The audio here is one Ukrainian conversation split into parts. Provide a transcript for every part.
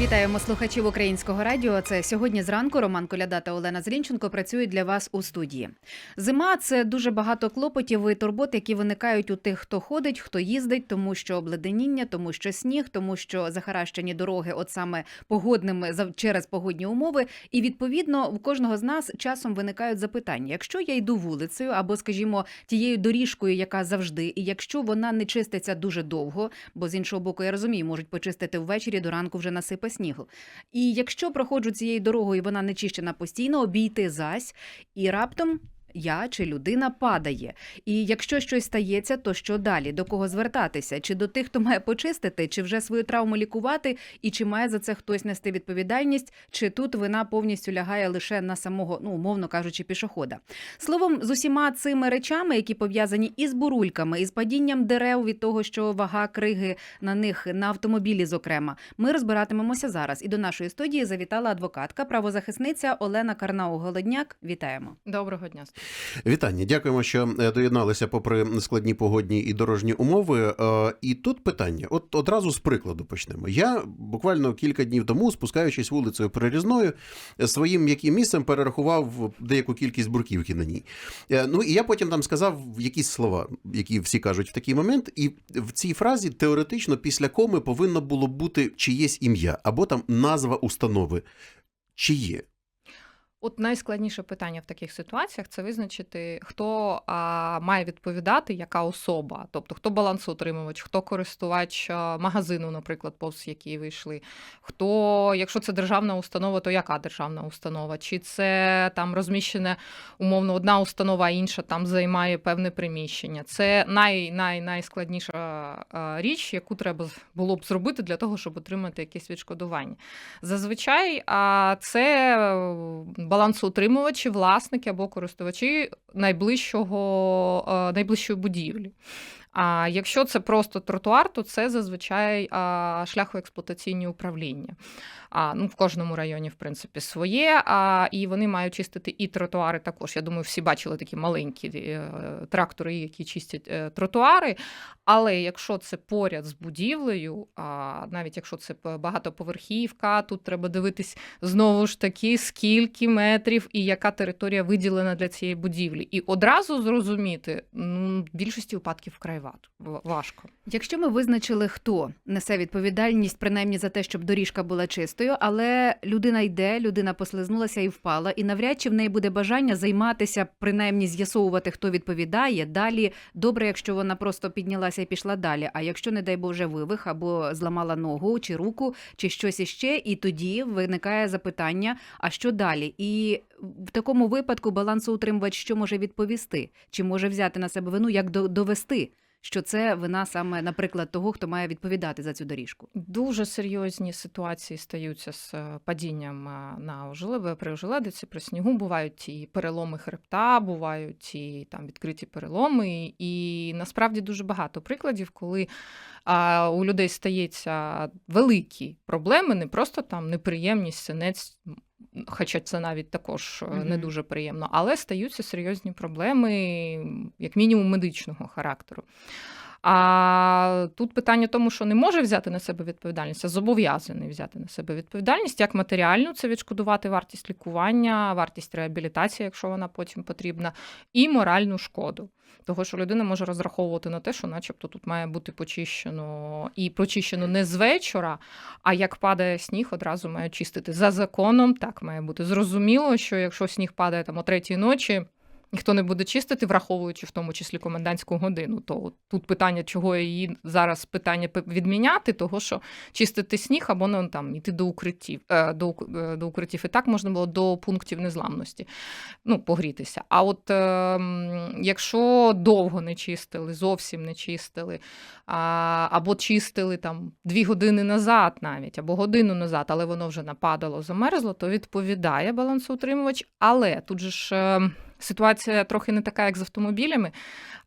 Вітаємо слухачів українського радіо. Це сьогодні зранку. Роман Коляда та Олена Зрінченко працюють для вас у студії. Зима це дуже багато клопотів і турбот, які виникають у тих, хто ходить, хто їздить, тому що обледеніння, тому що сніг, тому що захаращені дороги, от саме погодними через погодні умови. І відповідно у кожного з нас часом виникають запитання: якщо я йду вулицею або, скажімо, тією доріжкою, яка завжди, і якщо вона не чиститься дуже довго, бо з іншого боку, я розумію, можуть почистити ввечері до ранку вже насипе снігу. І якщо проходжу цією дорогою, вона не чищена постійно, обійти зась, і раптом. Я чи людина падає. І якщо щось стається, то що далі? До кого звертатися? Чи до тих, хто має почистити, чи вже свою травму лікувати, і чи має за це хтось нести відповідальність, чи тут вина повністю лягає лише на самого, ну умовно кажучи, пішохода? Словом, з усіма цими речами, які пов'язані із бурульками, із падінням дерев від того, що вага криги на них на автомобілі, зокрема, ми розбиратимемося зараз. І до нашої студії завітала адвокатка, правозахисниця Олена Карнау Голодняк. Вітаємо. Доброго дня. Вітання, дякуємо, що е, доєдналися попри складні погодні і дорожні умови. Е, І тут питання: от одразу з прикладу почнемо. Я буквально кілька днів тому, спускаючись вулицею Перерізною, е, своїм м'яким місцем перерахував деяку кількість бурківки на ній. Ну і я потім там сказав якісь слова, які всі кажуть в такий момент. І в цій фразі теоретично після коми повинно було бути чиєсь ім'я або там назва установи. Чиє? От найскладніше питання в таких ситуаціях це визначити, хто а, має відповідати, яка особа, тобто хто балансоутримувач, хто користувач магазину, наприклад, повз який вийшли. Хто, якщо це державна установа, то яка державна установа? Чи це там розміщена умовно одна установа, а інша там займає певне приміщення? Це най, най, найскладніша річ, яку треба було б зробити для того, щоб отримати якесь відшкодування. Зазвичай а, це е, балансоутримувачі, власники або користувачі найближчого, е, найближчої будівлі. А якщо це просто тротуар, то це зазвичай шляхоексплуатаційні управління. А, ну, в кожному районі, в принципі, своє. А, і вони мають чистити і тротуари також. Я думаю, всі бачили такі маленькі е, трактори, які чистять е, тротуари. Але якщо це поряд з будівлею, а, навіть якщо це багатоповерхівка, тут треба дивитись знову ж таки, скільки метрів і яка територія виділена для цієї будівлі. І одразу зрозуміти, ну, більшості випадків вкрай важко. Якщо ми визначили, хто несе відповідальність, принаймні за те, щоб доріжка була чистою, але людина йде, людина послизнулася і впала, і навряд чи в неї буде бажання займатися, принаймні з'ясовувати, хто відповідає. Далі добре, якщо вона просто піднялася і пішла далі. А якщо, не дай Боже, вивих або зламала ногу чи руку, чи щось іще, і тоді виникає запитання: а що далі? І в такому випадку балансоутримувач що може відповісти? Чи може взяти на себе вину, як довести? Що це вина саме, наприклад, того, хто має відповідати за цю доріжку. Дуже серйозні ситуації стаються з е, падінням е, на ожеледиці, при ожеледиці, при снігу. Бувають і переломи хребта, бувають і там відкриті переломи. І насправді дуже багато прикладів, коли а, у людей стається великі проблеми, не просто там неприємність, синець. Хоча це навіть також е, не дуже приємно, але стаються серйозні проблеми, як мінімум, медичного характеру. А тут питання тому, що не може взяти на себе відповідальність, а зобов'язаний взяти на себе відповідальність як матеріальну, це відшкодувати вартість лікування, вартість реабілітації, якщо вона потім потрібна, і моральну шкоду. Того, що людина може розраховувати на те, що, начебто, тут має бути почищено і почищено не з вечора, а як падає сніг, одразу має чистити за законом. Так має бути зрозуміло, що якщо сніг падає там о третій ночі. Ніхто не буде чистити, враховуючи в тому числі комендантську годину. То тут питання, чого її зараз питання відміняти, того що чистити сніг або ну, там іти до укриттів, е, до, е, до укриттів. І так можна було до пунктів незламності, ну, погрітися. А от е, якщо довго не чистили, зовсім не чистили, або чистили там дві години назад навіть, або годину назад, але воно вже нападало, замерзло, то відповідає балансоутримувач. Але тут же ж. Ситуація трохи не така, як з автомобілями.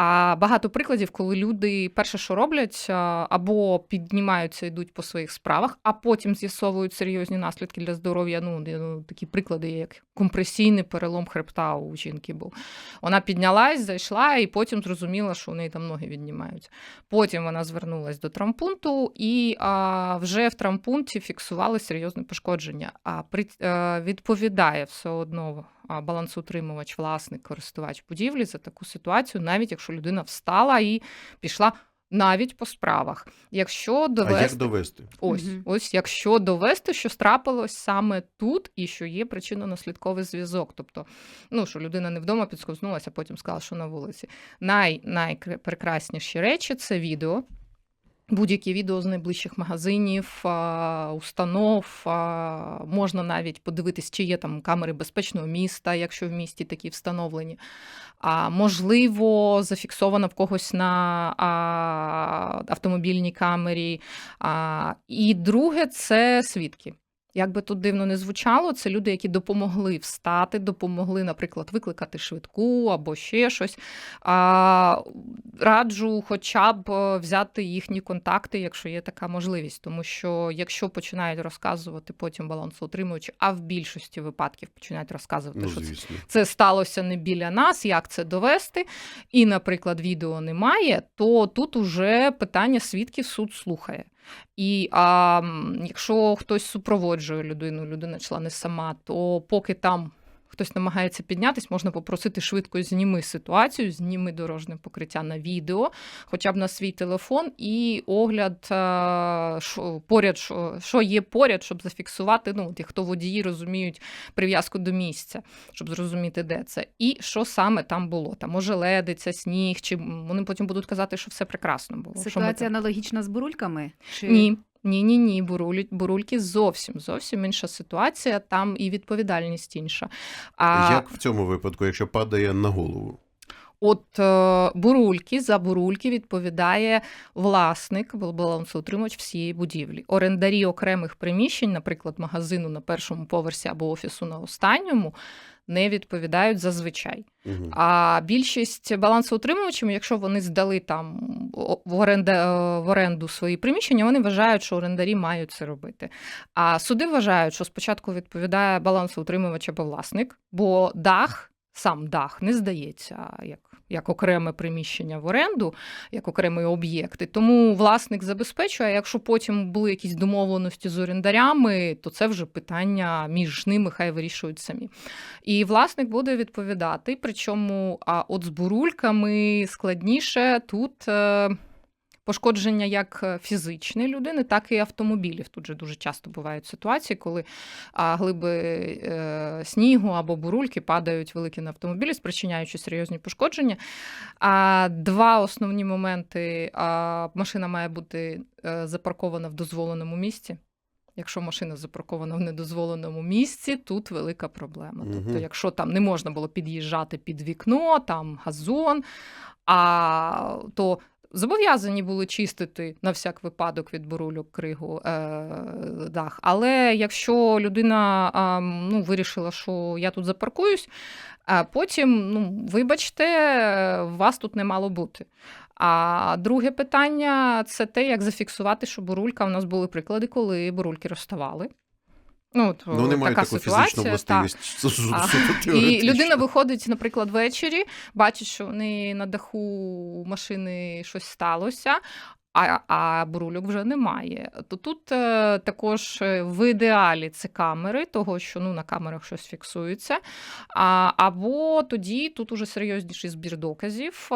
А багато прикладів, коли люди перше, що роблять, або піднімаються, йдуть по своїх справах, а потім з'ясовують серйозні наслідки для здоров'я. Ну, ну такі приклади, як компресійний перелом хребта у жінки був. Вона піднялась, зайшла, і потім зрозуміла, що у неї там ноги віднімаються. Потім вона звернулась до травмпункту, і а, вже в травмпункті фіксували серйозне пошкодження. А при, е, відповідає все одно а, балансоутримувач, власник, користувач будівлі за таку ситуацію, навіть якщо людина встала і пішла навіть по справах. Якщо А як довести? ось, угу. ось якщо довести, що трапилось саме тут, і що є причинно-наслідковий зв'язок. Тобто, ну що людина не вдома підскознулася, потім сказала, що на вулиці. Най, найпрекрасніші речі це відео. Будь-які відео з найближчих магазинів, установ, можна навіть подивитись, чи є там камери безпечного міста, якщо в місті такі встановлені. А, можливо, зафіксовано в когось на автомобільній камері. І друге це свідки. Як би тут дивно не звучало, це люди, які допомогли встати, допомогли, наприклад, викликати швидку або ще щось. А, раджу хоча б е, взяти їхні контакти, якщо є така можливість. Тому що якщо починають розказувати потім балансоутримувачі, а в більшості випадків починають розказувати, Ну, що це це сталося не біля нас, як це довести, і, наприклад, відео немає, то тут уже питання свідків суд слухає. І а, якщо хтось супроводжує людину, людина члени сама, то поки там хтось намагається піднятись, можна попросити швидко зніми ситуацію, зніми дорожнє покриття на відео, хоча б на свій телефон, і огляд а, що, поряд, що, що є поряд, щоб зафіксувати. Ну, от, хто водії розуміють прив'язку до місця, щоб зрозуміти, де це, і що саме там було. Там може ледиця, сніг, чи вони потім будуть казати, що все прекрасно було. Ситуація аналогічна з бурульками? Чи... ні. Ні, ні, ні, буруль, бурульки зовсім зовсім інша ситуація, там і відповідальність інша. А Як в цьому випадку, якщо падає на голову? От е, бурульки за бурульки відповідає власник, балансоутримувач всієї будівлі. Орендарі окремих приміщень, наприклад, магазину на першому поверсі або офісу на останньому, не відповідають зазвичай. Угу. А більшість балансоутримувачів, якщо вони здали там в оренду, в оренду свої приміщення, вони вважають, що орендарі мають це робити. А суди вважають, що спочатку відповідає балансоутримувач або власник, бо дах. Сам дах не здається як, як окреме приміщення в оренду, як окремий об'єкт. І тому власник забезпечує. а Якщо потім були якісь домовленості з орендарями, то це вже питання між ними, хай вирішують самі. І власник буде відповідати. Причому а от з бурульками складніше тут. Е, Пошкодження як фізичної людини, так і автомобілів. Тут же дуже часто бувають ситуації, коли глиби е, снігу або бурульки падають великі на автомобілі, спричиняючи серйозні пошкодження. А два основні моменти: машина має бути е, запаркована в дозволеному місці. Якщо машина запаркована в недозволеному місці, тут велика проблема. Мгм. Тобто, якщо там не можна було під'їжджати під вікно, там газон, а то зобов'язані були чистити на всяк випадок від бурульок кригу е, дах. Але якщо людина а, ну, вирішила, що я тут запаркуюсь, а потім, ну, вибачте, вас тут не мало бути. А друге питання це те, як зафіксувати, що бурулька. У нас були приклади, коли бурульки розставали. Ну, от, Ну, вони така таку ситуація, А, І людина виходить, наприклад, ввечері, бачить, що вони неї на даху машини щось сталося. А, а бурульок вже немає. То тут е, також е, в ідеалі це камери, того що ну, на камерах щось фіксується. А, або тоді тут уже серйозніший збір доказів,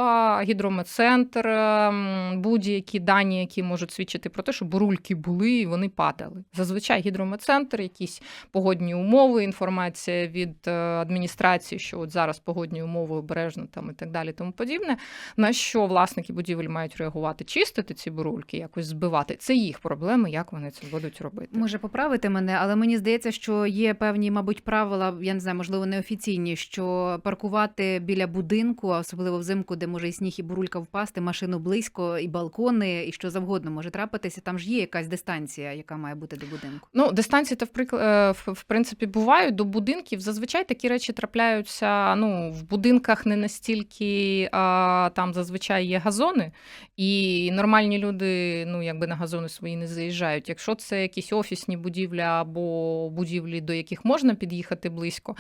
гідрометцентр, ем, будь-які дані, які можуть свідчити про те, що бурульки були і вони падали. Зазвичай гідрометцентр, якісь погодні умови, інформація від е, адміністрації, що от зараз погодні умови обережно там і так далі, тому подібне. На що власники будівель мають реагувати, чистити ці бурульки, якось збивати. Це їх проблеми, як вони це будуть робити. Може поправити мене, але мені здається, що є певні, мабуть, правила, я не знаю, можливо, неофіційні, що паркувати біля будинку, а особливо взимку, де може і сніг, і бурулька впасти, машину близько, і балкони, і що завгодно може трапитися. Там ж є якась дистанція, яка має бути до будинку. Ну, дистанції то в, е, принципі бувають до будинків. Зазвичай такі речі трапляються. Ну, в будинках не настільки а, там зазвичай є газони, і нормальні люди ну, якби на газони свої не заїжджають. Якщо це якісь офісні будівлі або будівлі, до яких можна під'їхати близько.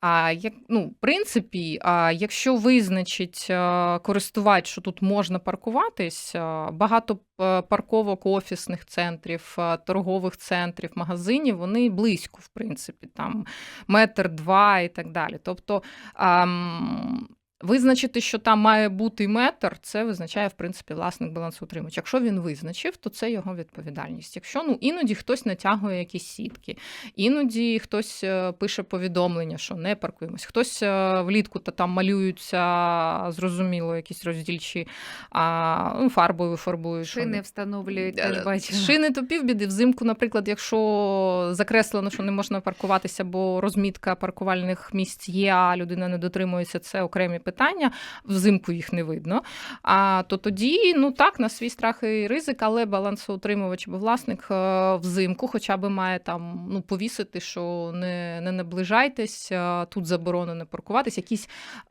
А як ну, в принципі, а, якщо визначить а, користувач, що тут можна паркуватись, а, багато е, парковок офісних центрів, е, торгових центрів, магазинів, вони близько, в принципі, там метр, два і так далі. Тобто ам, визначити, що там має бути метр, це визначає, в принципі, власник балансоутримувач. Якщо він визначив, то це його відповідальність. Якщо ну іноді хтось натягує якісь сітки, іноді хтось е, пише повідомлення, що не паркуємось, хтось е, влітку та там малюються, зрозуміло, якісь роздільчі а, ну, фарбою фарбують. Шини встановлюють, Е, бачила. Шини то півбіди. Взимку, наприклад, якщо закреслено, що не можна паркуватися, бо розмітка паркувальних місць є, а людина не дотримується, це окремі питання. Взимку їх не видно. А то тоді, ну так, на свій страх і ризик, але балансоутримувач або власник е, взимку, хоча б має там ну повісити, що не, не наближайтесь, е, тут заборонено паркуватись, якісь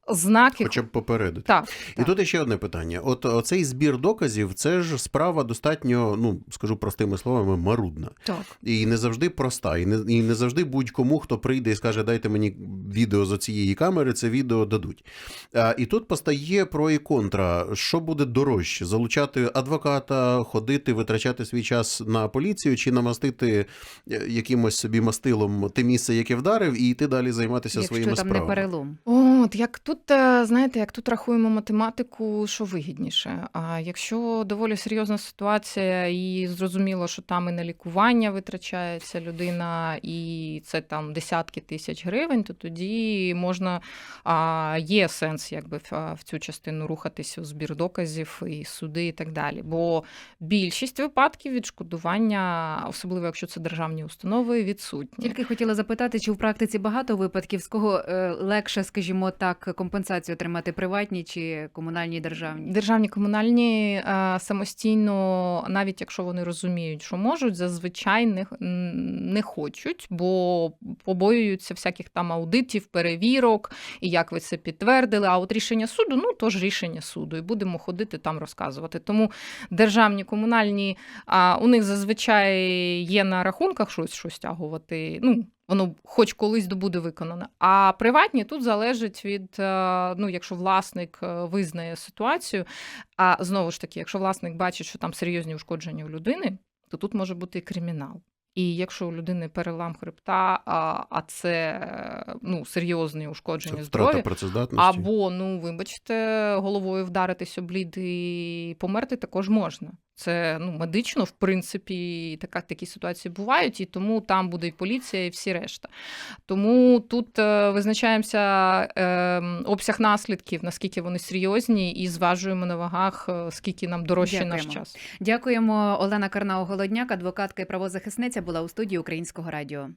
знаки. Хоча б попередити. Так, І так. тут ще одне питання: от оцей збір доказів, це ж справа достатньо, ну скажу простими словами, марудна. так. І не завжди проста, і не, і не завжди будь-кому, хто прийде і скаже, дайте мені відео з оцієї камери, це відео дадуть. А, і тут постає про і контра. Що буде дорожче? Залучати адвоката, ходити, витрачати свій час на поліцію чи намастити е, якимось собі мастилом те місце, яке вдарив, і йти далі займатися Якщо своїми там не перелом. От як тут, е, знаєте, як тут рахуємо математику, що вигідніше. А якщо доволі серйозна ситуація, і зрозуміло, що там і на лікування витрачається людина, і це там десятки тисяч гривень, то тоді можна а, є сенс якби в, цю частину рухатися у збір доказів і суди, і так далі. Бо більшість випадків відшкодування, особливо якщо це державні установи, відсутні. Тільки хотіла запитати, чи в практиці багато випадків, з кого е, легше, скажімо так, компенсацію отримати приватні чи комунальні державні? Державні комунальні е, самостійно, навіть якщо вони розуміють, що можуть, зазвичай не, не хочуть, бо побоюються всяких там аудитів, перевірок, і як ви це підтвердили. А от рішення суду, ну то ж рішення суду, і будемо ходити там розказувати. Тому державні комунальні у них зазвичай є на рахунках щось, щось стягувати. Ну, Воно хоч колись буде виконане. А приватні тут залежить від, е, ну, якщо власник е, визнає ситуацію. А знову ж таки, якщо власник бачить, що там серйозні ушкодження у людини, то тут може бути і кримінал. І якщо у людини перелам хребта, а, а це е, ну, серйозні ушкодження здоров'я, працездатності. або, ну, вибачте, головою вдаритись об лід і померти також можна. Це ну, медично, в принципі, така, такі ситуації бувають, і тому там буде і поліція, і всі решта. Тому тут е, визначаємося е, обсяг наслідків, наскільки вони серйозні, і зважуємо на вагах, е, скільки нам дорожче наш час. Дякуємо. Олена Карнау Голодняк, адвокатка і правозахисниця, була у студії Українського радіо.